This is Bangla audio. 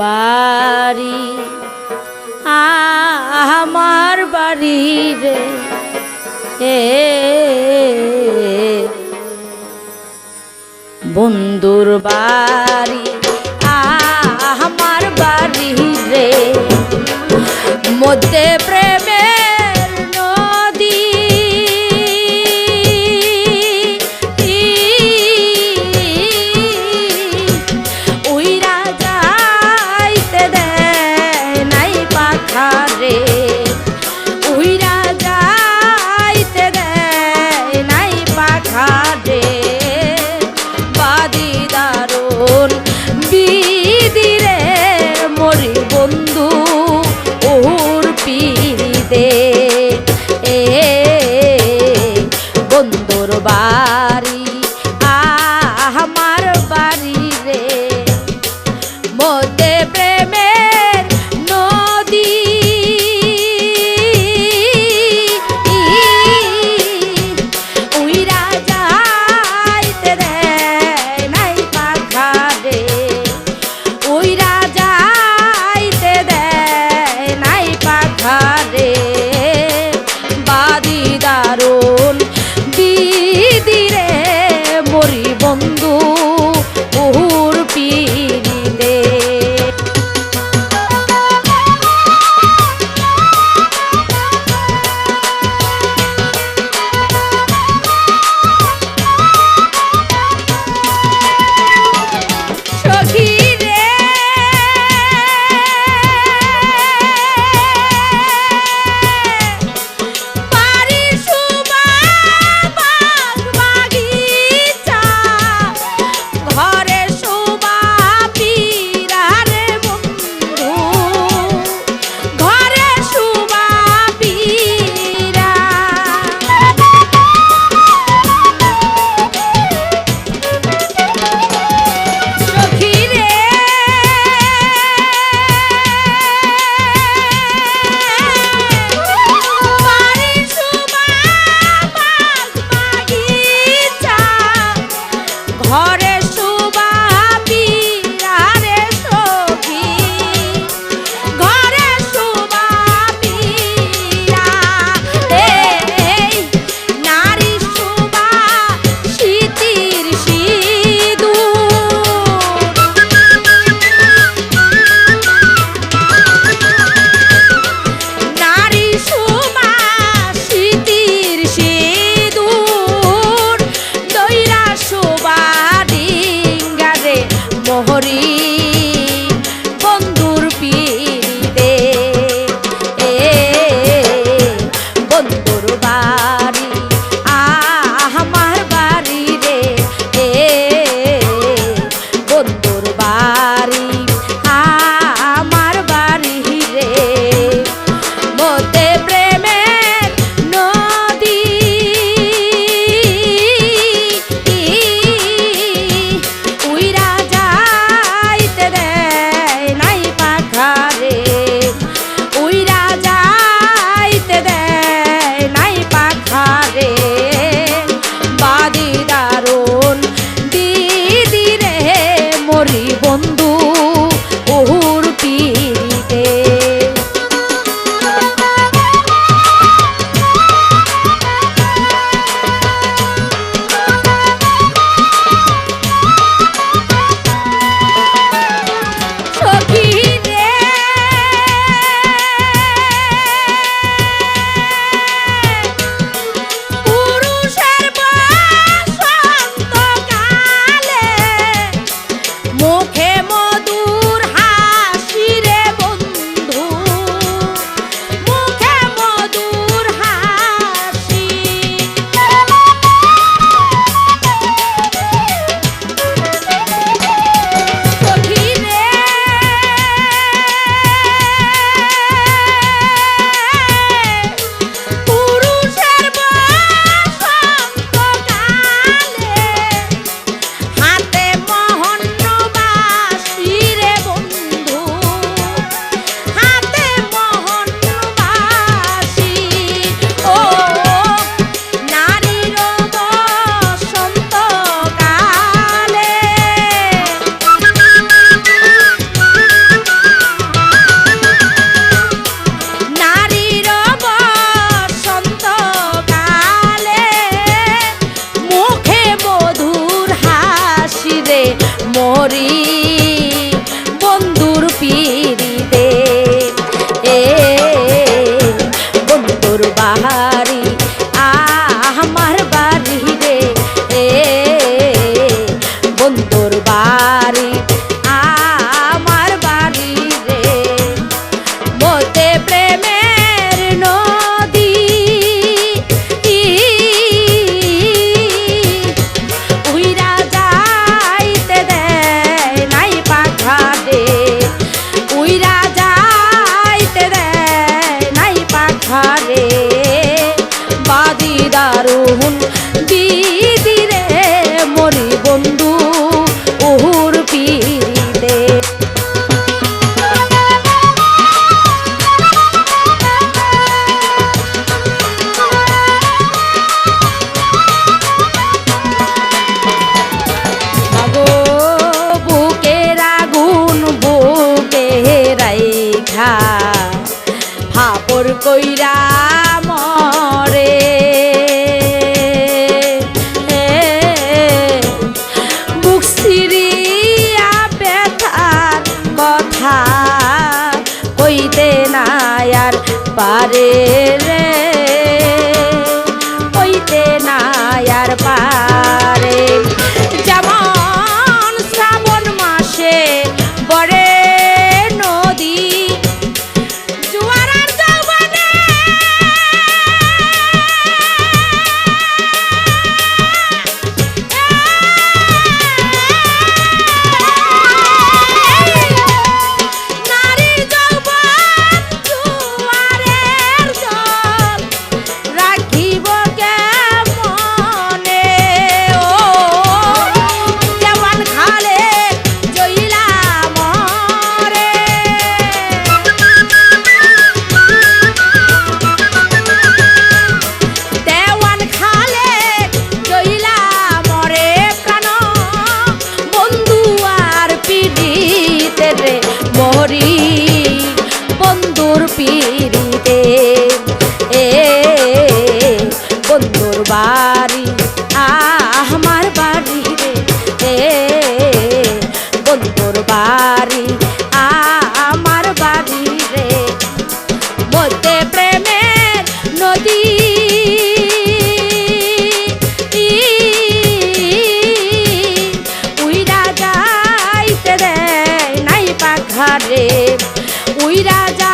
বাড়ি আমার বাড়ি রে। এ বন্ধুর বাড়ি আমার বাড়ি রে। মধ্যে প্রেমের হাপর কইরা মরে। সিরিয়া কথা কইতে না আর পারে রে। Mira ya.